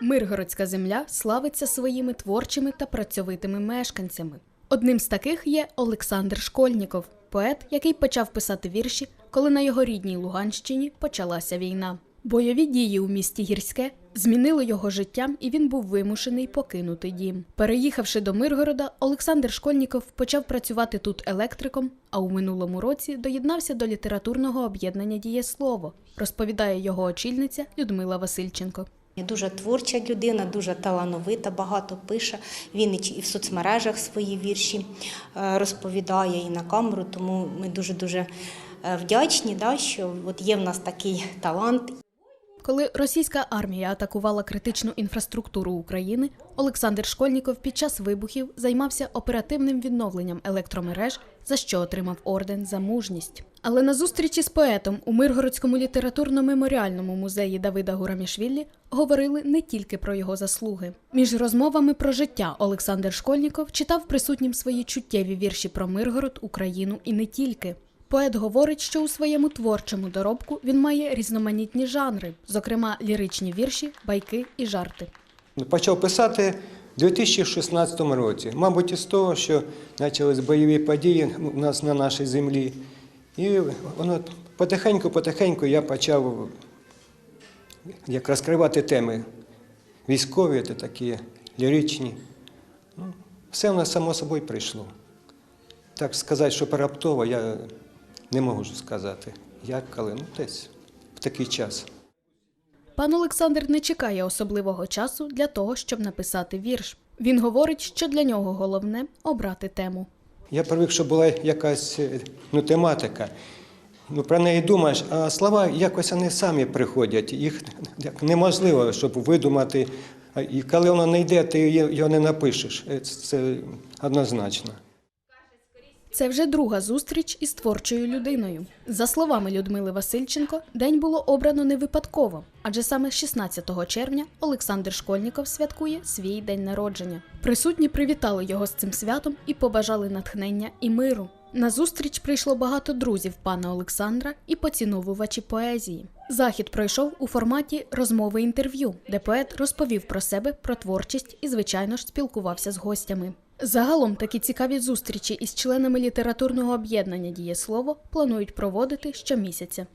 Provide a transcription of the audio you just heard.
Миргородська земля славиться своїми творчими та працьовитими мешканцями. Одним з таких є Олександр Школьніков, поет, який почав писати вірші, коли на його рідній Луганщині почалася війна. Бойові дії у місті Гірське змінили його життям, і він був вимушений покинути дім. Переїхавши до Миргорода, Олександр Школьніков почав працювати тут електриком, а у минулому році доєднався до літературного об'єднання Дієслово, розповідає його очільниця Людмила Васильченко. Дуже творча людина, дуже талановита, багато пише. Він і в соцмережах свої вірші е, розповідає і на камеру. Тому ми дуже дуже вдячні, що от є в нас такий талант. Коли російська армія атакувала критичну інфраструктуру України, Олександр Школьніков під час вибухів займався оперативним відновленням електромереж, за що отримав орден за мужність. Але на зустрічі з поетом у Миргородському літературно-меморіальному музеї Давида Гурамішвілі говорили не тільки про його заслуги. Між розмовами про життя Олександр Школьніков читав присутнім свої чуттєві вірші про Миргород, Україну і не тільки. Поет говорить, що у своєму творчому доробку він має різноманітні жанри, зокрема ліричні вірші, байки і жарти. Почав писати у 2016 році. Мабуть, із того, що почались бойові події у нас на нашій землі. І воно потихеньку-потихеньку я почав як розкривати теми військові та такі ліричні. Ну, все в нас само собою прийшло. Так сказати, що раптово я не можу сказати. Як, але ну десь в такий час. Пан Олександр не чекає особливого часу для того, щоб написати вірш. Він говорить, що для нього головне обрати тему. Я привик, щоб була якась е, ну, тематика. Ну, про неї думаєш, а слова якось вони самі приходять. Їх неможливо, щоб видумати. І коли воно не йде, ти його не напишеш. Е, Це однозначно. Це вже друга зустріч із творчою людиною. За словами Людмили Васильченко, день було обрано не випадково, адже саме 16 червня Олександр Школьніков святкує свій день народження. Присутні привітали його з цим святом і побажали натхнення і миру. На зустріч прийшло багато друзів пана Олександра і поціновувачі поезії. Захід пройшов у форматі розмови інтерв'ю, де поет розповів про себе, про творчість і, звичайно ж, спілкувався з гостями. Загалом такі цікаві зустрічі із членами літературного об'єднання Дієслово планують проводити щомісяця.